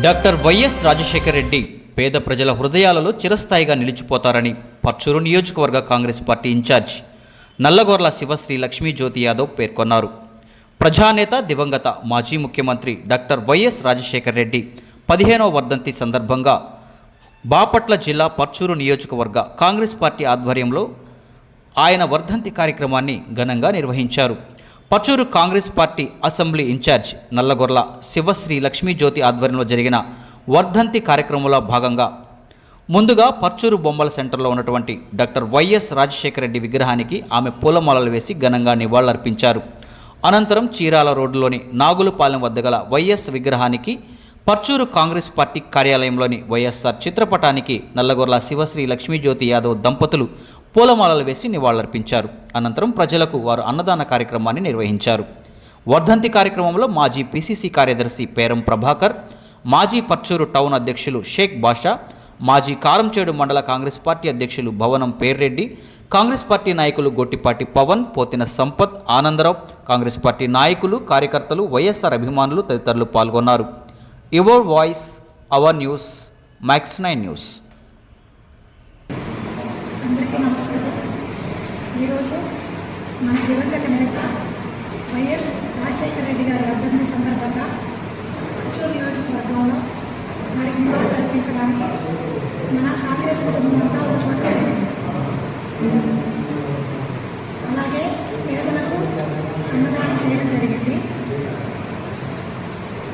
Doctor YS Rajasekhara Reddy పేద ప్రజల హృదయాలలో చిరస్థాయిగా నిలిచిపోతారని పర్చూరు నియోజకవర్గ Congress party in-charge Nallagorla Sivasri Lakshmi Jyothi Yadav పేర్కొన్నారు. ప్రజానేత దివంగత మాజీ ముఖ్యమంత్రి డాక్టర్ వైఎస్ రాజశేఖర రెడ్డి పదిహేనవ వర్ధంతి సందర్భంగా బాపట్ల జిల్లా పర్చూరు నియోజకవర్గ కాంగ్రెస్ పార్టీ ఆధ్వర్యంలో ఆయన వర్ధంతి కార్యక్రమాన్ని ఘనంగా నిర్వహించారు. Parchuru Congress party assembly in-charge Nallagorla Sivasri Lakshmijyothi ఆధ్వర్యంలో జరిగిన వర్ధంతి కార్యక్రమంలో భాగంగా ముందుగా పర్చూరు బొమ్మల సెంటర్లో ఉన్నటువంటి డాక్టర్ వైఎస్ రాజశేఖర రెడ్డి విగ్రహానికి ఆమె పూలమాలలు వేసి ఘనంగా నివాళులర్పించారు. అనంతరం చీరాల రోడ్డులోని నాగులపాలెం వద్ద గల వైఎస్ విగ్రహానికి పర్చూరు కాంగ్రెస్ పార్టీ కార్యాలయంలోని వైఎస్ఆర్ చిత్రపటానికి నల్లగొర్ల శివశ్రీ లక్ష్మీజ్యోతి యాదవ్ దంపతులు పూలమాలలు వేసి నివాళులర్పించారు. అనంతరం ప్రజలకు వారు అన్నదాన కార్యక్రమాన్ని నిర్వహించారు. వర్ధంతి కార్యక్రమంలో మాజీ పిసిసి కార్యదర్శి పేరం ప్రభాకర్ మాజీ పర్చూరు టౌన్ అధ్యక్షులు షేక్ బాషా మాజీ కారంచేడు మండల కాంగ్రెస్ పార్టీ అధ్యక్షులు భవనం పేర్రెడ్డి కాంగ్రెస్ పార్టీ నాయకులు గొట్టిపాటి పవన్ పోతిన సంపత్ ఆనందరావు కాంగ్రెస్ పార్టీ నాయకులు కార్యకర్తలు వైఎస్ఆర్ అభిమానులు తదితరులు పాల్గొన్నారు. Your voice our news max nine news అందరికీ నమస్కారం మన దివంగత నేత వైఎస్ రాజశేఖర రెడ్డి గారి వర్ధంతి సందర్భంగా మన పచ్చూరు నియోజకవర్గంలో వారికి నివాళులు అర్పించడానికి మన కాంగ్రెస్ కుటుంబం అంతా ఒక చోట చేరింది. అలాగే పేదలకు అన్నదానం చేయడం జరిగింది.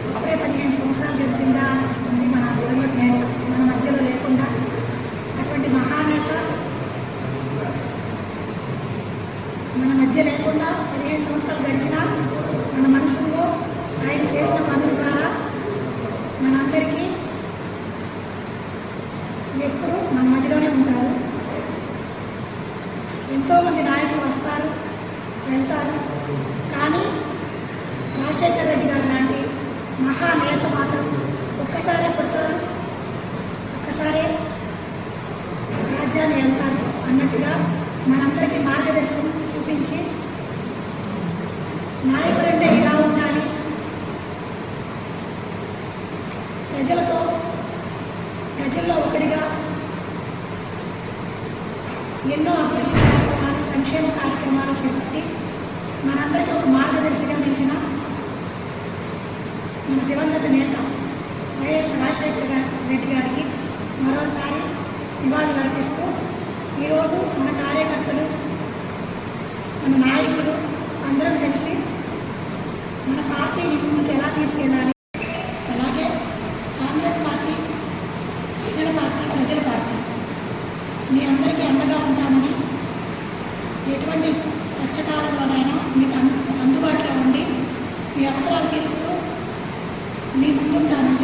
అప్పుడే పదిహేను సంవత్సరాలు గడిచిందా అనిపిస్తుంది మన దివంగత నేత మన మధ్యలో లేకుండా అటువంటి మహానేత విద్య లేకుండా పదిహేను సంవత్సరాలు గడిచినా మన మనసులో ఆయన చేసిన పనుల ద్వారా మనందరికీ ఎప్పుడు మన మధ్యలోనే ఉంటారు. ఎంతోమంది నాయకులు వస్తారు వెళ్తారు. కానీ రాజశేఖర రెడ్డి గారు లాంటి మహానేత మాత్రం ఒక్కసారే పుడతారు ఒక్కసారే రాజ్యాన్ని వెళ్తారు అన్నట్టుగా మనందరికీ మార్గదర్శనం చూపించి నాయకుడంటే ఇలా ఉండాలి? ప్రజలతో ప్రజల్లో ఒకటిగా ఎన్నో అభివృద్ధి కార్యక్రమాలు సంక్షేమ కార్యక్రమాలు చేపట్టి మనందరికీ ఒక మార్గదర్శిగా నిలిచిన మన దివంగత నేత వైఎస్ రాజశేఖర రెడ్డి గారికి మరోసారి నివాళులు అర్పిస్తూ ఈరోజు మన కార్యకర్తలు మన నాయకులు అందరం కలిసి మన పార్టీని ముందుకు ఎలా తీసుకెళ్ళాలి? అలాగే కాంగ్రెస్ పార్టీ పేదల పార్టీ ప్రజల పార్టీ మీ అందరికీ అండగా ఉంటామని ఎటువంటి కష్టకాలంలోనైనా మీకు అందుబాటులో ఉండి మీ అవసరాలు తీరుస్తూ మీ ముందుంటామని